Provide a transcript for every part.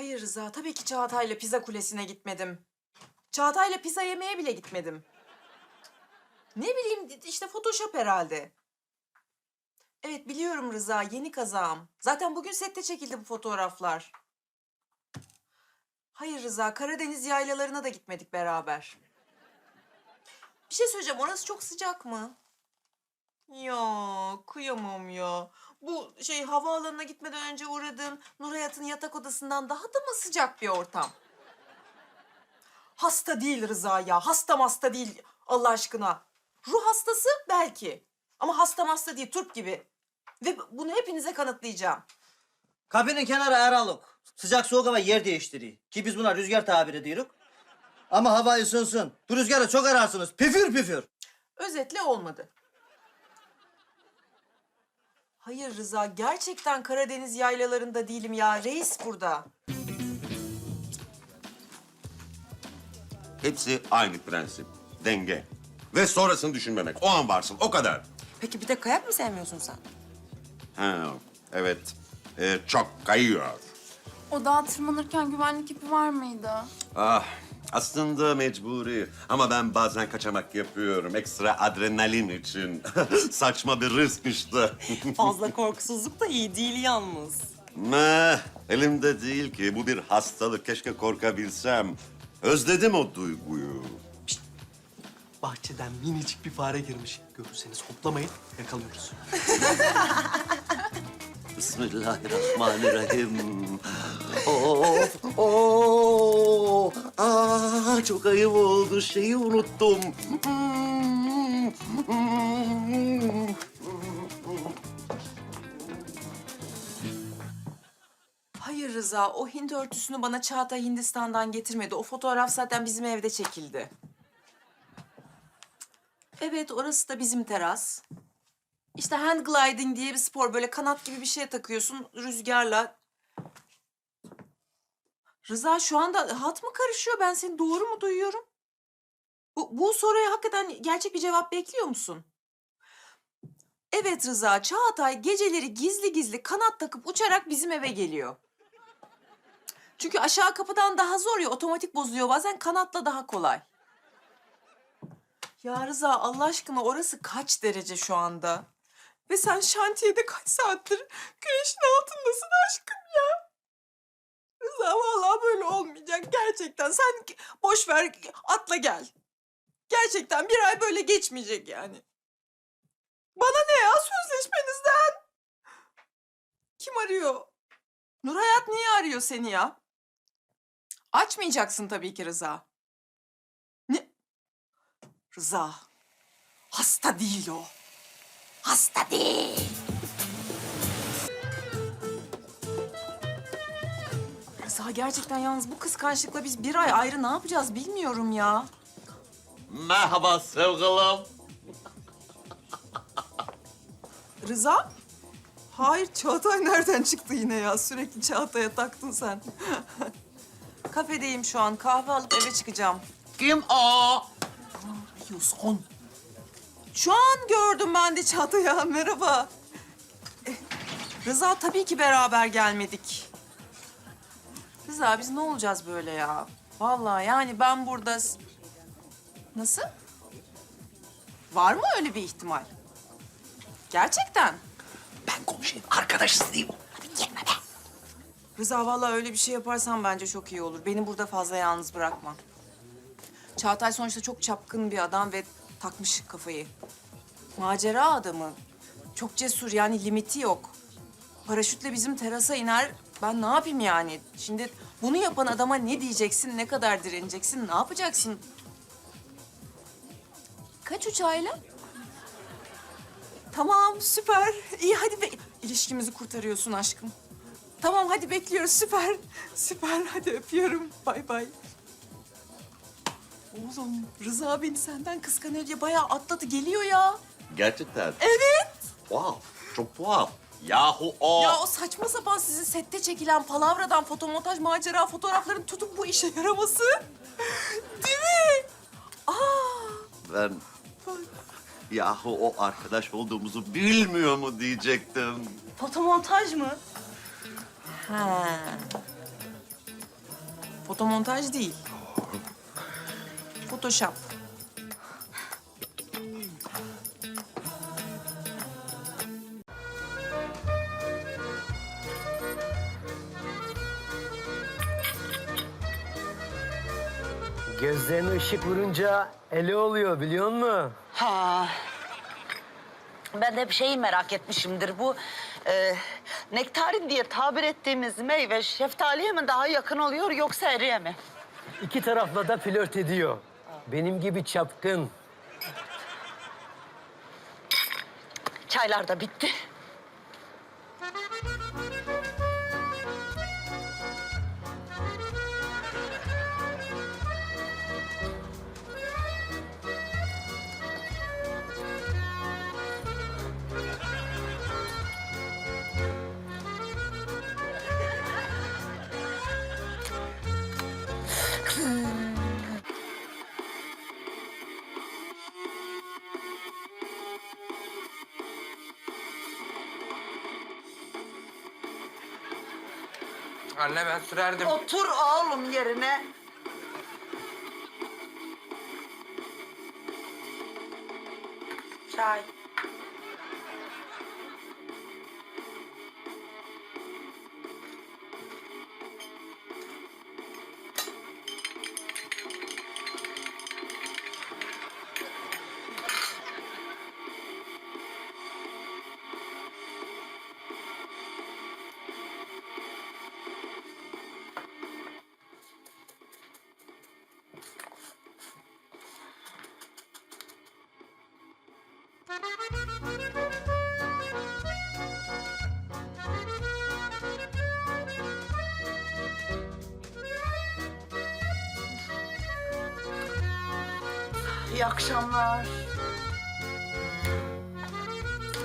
Hayır Rıza, tabii ki Çağatay'la pizza kulesine gitmedim. Çağatay'la pizza yemeye bile gitmedim. Ne bileyim işte Photoshop herhalde. Evet biliyorum Rıza, yeni kazağım. Zaten bugün sette çekildi bu fotoğraflar. Hayır Rıza, Karadeniz yaylalarına da gitmedik beraber. Bir şey söyleyeceğim, orası çok sıcak mı? Ya kıyamam ya. Bu şey havaalanına gitmeden önce uğradığım Nur Hayat'ın yatak odasından daha da mı sıcak bir ortam? Hasta değil Rıza ya. Hasta hasta değil Allah aşkına. Ruh hastası belki. Ama hasta hasta değil turp gibi. Ve bunu hepinize kanıtlayacağım. Kabinin kenarı aralık. Sıcak soğuk hava yer değiştiriyor. Ki biz buna rüzgar tabiri diyoruz. Ama hava ısınsın. Bu rüzgarı çok ararsınız. Püfür püfür. Özetle olmadı. Hayır Rıza, gerçekten Karadeniz yaylalarında değilim ya. Reis burada. Hepsi aynı prensip. Denge. Ve sonrasını düşünmemek. O an varsın. O kadar. Peki bir de kayak mı sevmiyorsun sen? Ha, evet. Ee, çok kayıyor. O dağa tırmanırken güvenlik ipi var mıydı? Ah, aslında mecburi. Ama ben bazen kaçamak yapıyorum. Ekstra adrenalin için. Saçma bir risk işte. Fazla korkusuzluk da iyi değil yalnız. Ne? Elimde değil ki. Bu bir hastalık. Keşke korkabilsem. Özledim o duyguyu. Bahçeden minicik bir fare girmiş. Görürseniz hoplamayın, yakalıyoruz. Bismillahirrahmanirrahim. Of, of. Çok ayıp oldu. Şeyi unuttum. Hayır Rıza, o Hint örtüsünü bana Çağatay Hindistan'dan getirmedi. O fotoğraf zaten bizim evde çekildi. Evet, orası da bizim teras. İşte hand gliding diye bir spor. Böyle kanat gibi bir şey takıyorsun rüzgarla. Rıza şu anda hat mı karışıyor? Ben seni doğru mu duyuyorum? Bu, bu soruya hakikaten gerçek bir cevap bekliyor musun? Evet Rıza, Çağatay geceleri gizli gizli kanat takıp uçarak bizim eve geliyor. Çünkü aşağı kapıdan daha zor ya, otomatik bozuluyor. Bazen kanatla daha kolay. Ya Rıza Allah aşkına orası kaç derece şu anda? Ve sen şantiyede kaç saattir güneşin altındasın aşkım. Rıza vallahi böyle olmayacak gerçekten. Sen boş ver atla gel. Gerçekten bir ay böyle geçmeyecek yani. Bana ne ya sözleşmenizden? Kim arıyor? Nur Hayat niye arıyor seni ya? Açmayacaksın tabii ki Rıza. Ne? Rıza. Hasta değil o. Hasta değil. Rıza gerçekten yalnız bu kıskançlıkla biz bir ay ayrı ne yapacağız bilmiyorum ya. Merhaba sevgilim. Rıza? Hayır Çağatay nereden çıktı yine ya? Sürekli Çağatay'a taktın sen. Kafedeyim şu an. Kahve alıp eve çıkacağım. Kim o? Yapıyorsun. Şu an gördüm ben de Çağatay'a. Merhaba. Eh, Rıza tabii ki beraber gelmedik. Rıza biz ne olacağız böyle ya? Vallahi yani ben burada... Nasıl? Var mı öyle bir ihtimal? Gerçekten. Ben konuşayım, arkadaşız diyeyim. Rıza vallahi öyle bir şey yaparsan bence çok iyi olur. Beni burada fazla yalnız bırakma. Çağatay sonuçta çok çapkın bir adam ve takmış kafayı. Macera adamı. Çok cesur yani limiti yok. Paraşütle bizim terasa iner. Ben ne yapayım yani? Şimdi bunu yapan adama ne diyeceksin, ne kadar direneceksin, ne yapacaksın? Kaç uçağıyla? Tamam, süper. İyi hadi be. İlişkimizi kurtarıyorsun aşkım. Tamam hadi bekliyoruz süper. Süper hadi öpüyorum. Bay bay. Oğlum Rıza beni senden kıskanıyor diye bayağı atladı geliyor ya. Gerçekten. Evet. Tuhaf. Çok tuhaf. Yahu o. Ya o saçma sapan sizin sette çekilen palavradan fotomontaj macera fotoğrafların tutup bu işe yaraması. Değil mi? Aa. Ben yahu o arkadaş olduğumuzu bilmiyor mu diyecektim. Fotomontaj mı? Ha. Fotomontaj değil. Photoshop. Gözlerine ışık vurunca ele oluyor biliyor musun? Ha. Ben de bir şeyi merak etmişimdir. Bu e, nektarin diye tabir ettiğimiz meyve şeftaliye mi daha yakın oluyor yoksa eriye mi? İki tarafla da flört ediyor. Benim gibi çapkın. Çaylar da bitti. Anne ben sürerdim. Otur oğlum yerine. Çay. İyi akşamlar.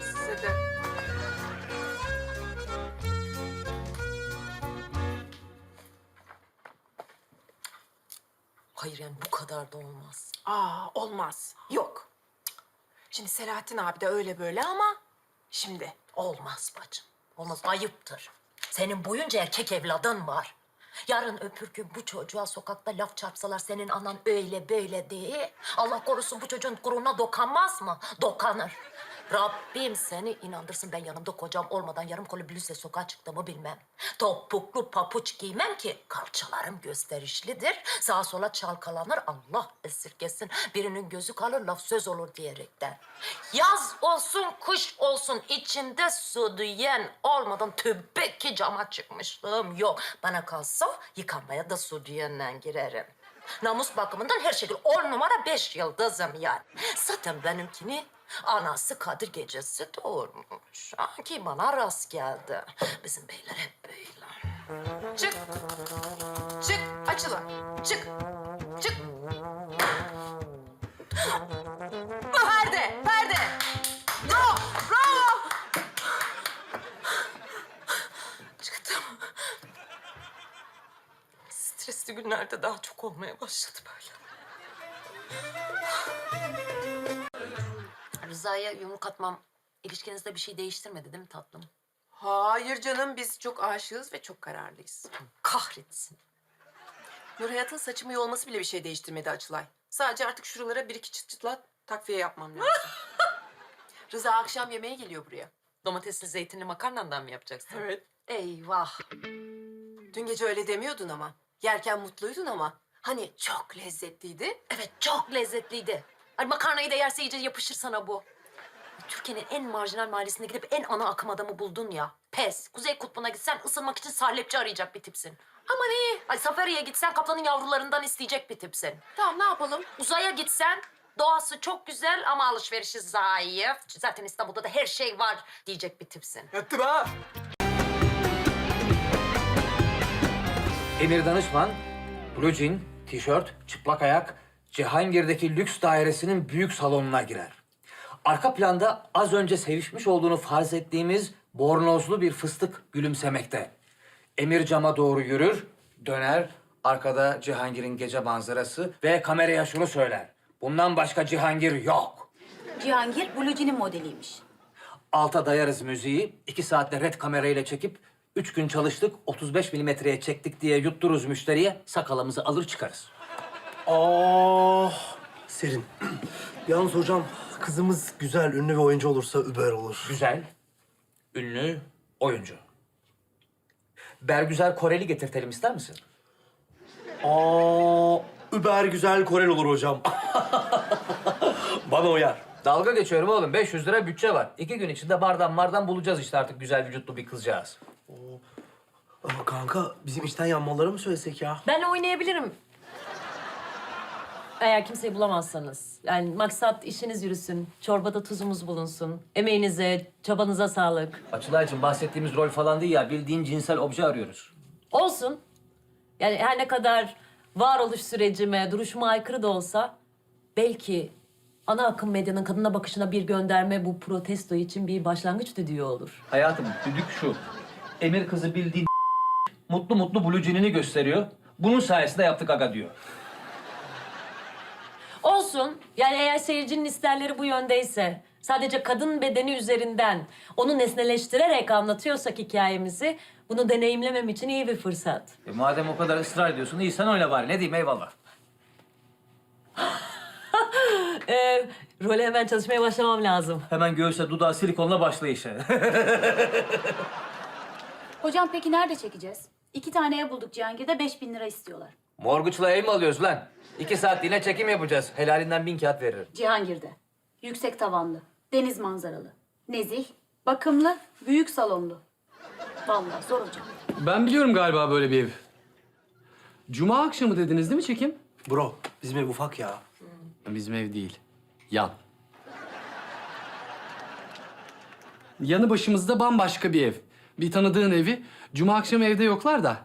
Size de. Hayır yani bu kadar da olmaz. Aa olmaz. Yok. Şimdi Selahattin abi de öyle böyle ama şimdi. Olmaz bacım. Olmaz. Ayıptır. Senin boyunca erkek evladın var. Yarın öpür gün bu çocuğa sokakta laf çarpsalar senin anan öyle böyle diye. Allah korusun bu çocuğun gururuna dokanmaz mı? Dokanır. Rabbim seni inandırsın ben yanımda kocam olmadan yarım kolu bluzle sokağa çıktığımı bilmem. Topuklu papuç giymem ki kalçalarım gösterişlidir. Sağa sola çalkalanır Allah esirgesin. Birinin gözü kalır laf söz olur diyerekten. Yaz olsun kış olsun içinde su diyen olmadan tübe ki cama çıkmışlığım yok. Bana kalsa yıkanmaya da su diyenle girerim. Namus bakımından her şekilde on numara beş yıldızım yani. Zaten benimkini anası Kadir gecesi doğurmuş. Ha, ki bana rast geldi. Bizim beyler hep böyle. Çık. Çık. Açılın. Çık. Çık. Perde. Perde. Bravo. Bravo. Çıktım. Stresli günlerde daha çok olmaya başladı böyle. Rıza'ya yumruk atmam ilişkinizde bir şey değiştirmedi değil mi tatlım? Hayır canım biz çok aşığız ve çok kararlıyız. Kahretsin. Nur Hayat'ın saçımı yolması bile bir şey değiştirmedi Açılay. Sadece artık şuralara bir iki çıt çıtla takviye yapmam lazım. Rıza akşam yemeğe geliyor buraya. Domatesli zeytinli makarnandan mı yapacaksın? Evet. Eyvah. Dün gece öyle demiyordun ama. Yerken mutluydun ama. Hani çok lezzetliydi. Evet çok lezzetliydi. Hani makarnayı da yerse iyice yapışır sana bu. Türkiye'nin en marjinal mahallesine gidip en ana akım adamı buldun ya. Pes. Kuzey kutbuna gitsen ısınmak için sallepçi arayacak bir tipsin. Ama iyi. Ay safariye gitsen kaplanın yavrularından isteyecek bir tipsin. Tamam ne yapalım? Uzaya gitsen doğası çok güzel ama alışverişi zayıf. Zaten İstanbul'da da her şey var diyecek bir tipsin. Yattı be. Emir Danışman, blue jean, tişört, çıplak ayak, Cihangir'deki lüks dairesinin büyük salonuna girer. Arka planda az önce sevişmiş olduğunu farz ettiğimiz bornozlu bir fıstık gülümsemekte. Emir cama doğru yürür, döner, arkada Cihangir'in gece manzarası ve kameraya şunu söyler. Bundan başka Cihangir yok. Cihangir Jean'in modeliymiş. Alta dayarız müziği, iki saatte red kamerayla çekip Üç gün çalıştık, 35 milimetreye çektik diye yuttururuz müşteriye, sakalımızı alır çıkarız. Ah Serin. Yalnız hocam kızımız güzel, ünlü ve oyuncu olursa über olur. Güzel, ünlü, oyuncu. Bergüzar Koreli getirtelim ister misin? Aa, über güzel Korel olur hocam. Bana uyar. Dalga geçiyorum oğlum. 500 lira bütçe var. İki gün içinde bardan mardan bulacağız işte artık güzel vücutlu bir kızcağız. Ama kanka bizim içten yanmaları mı söylesek ya? Ben oynayabilirim. Eğer kimseyi bulamazsanız. Yani maksat işiniz yürüsün, çorbada tuzumuz bulunsun. Emeğinize, çabanıza sağlık. Açılaycığım bahsettiğimiz rol falan değil ya. Bildiğin cinsel obje arıyoruz. Olsun. Yani her ne kadar varoluş sürecime, duruşuma aykırı da olsa... ...belki ana akım medyanın kadına bakışına bir gönderme bu protesto için bir başlangıç düdüğü olur. Hayatım düdük şu. Emir kızı bildiğin mutlu mutlu blucinini gösteriyor. Bunun sayesinde yaptık aga diyor. Olsun. Yani eğer seyircinin isterleri bu yöndeyse, sadece kadın bedeni üzerinden onu nesneleştirerek anlatıyorsak hikayemizi, bunu deneyimlemem için iyi bir fırsat. E madem o kadar ısrar ediyorsun iyi sen oyna bari. Ne diyeyim eyvallah. Ee, role hemen çalışmaya başlamam lazım. Hemen göğüse dudağı silikonla başla işe. Hocam peki nerede çekeceğiz? İki tane ev bulduk Cihangir'de 5000 lira istiyorlar. Morguçla ev mi alıyoruz lan? İki saatliğine çekim yapacağız. Helalinden bin kağıt veririm. Cihangir'de. Yüksek tavanlı, deniz manzaralı, nezih, bakımlı, büyük salonlu. Vallahi zor hocam. Ben biliyorum galiba böyle bir ev. Cuma akşamı dediniz değil mi çekim? Bro bizim ev ufak ya. Bizim ev değil. Yan. Yanı başımızda bambaşka bir ev. Bir tanıdığın evi. Cuma akşamı evde yoklar da.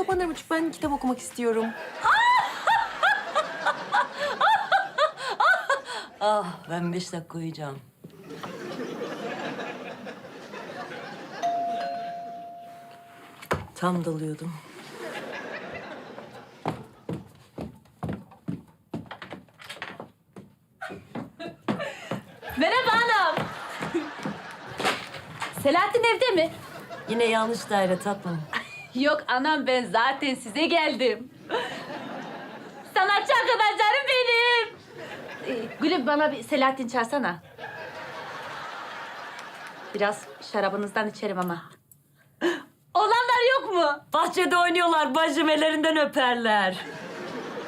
Kapanırmış. Ben kitap okumak istiyorum. ah, ben beş dakika uyuyacağım. Tam dalıyordum. Merhaba anam. Selahattin evde mi? Yine yanlış daire tatlım. Yok anam ben zaten size geldim. Sanatçı arkadaşlarım benim. Ee, Gülüm bana bir Selahattin çağırsana. Biraz şarabınızdan içerim ama. Olanlar yok mu? Bahçede oynuyorlar. Bacım ellerinden öperler.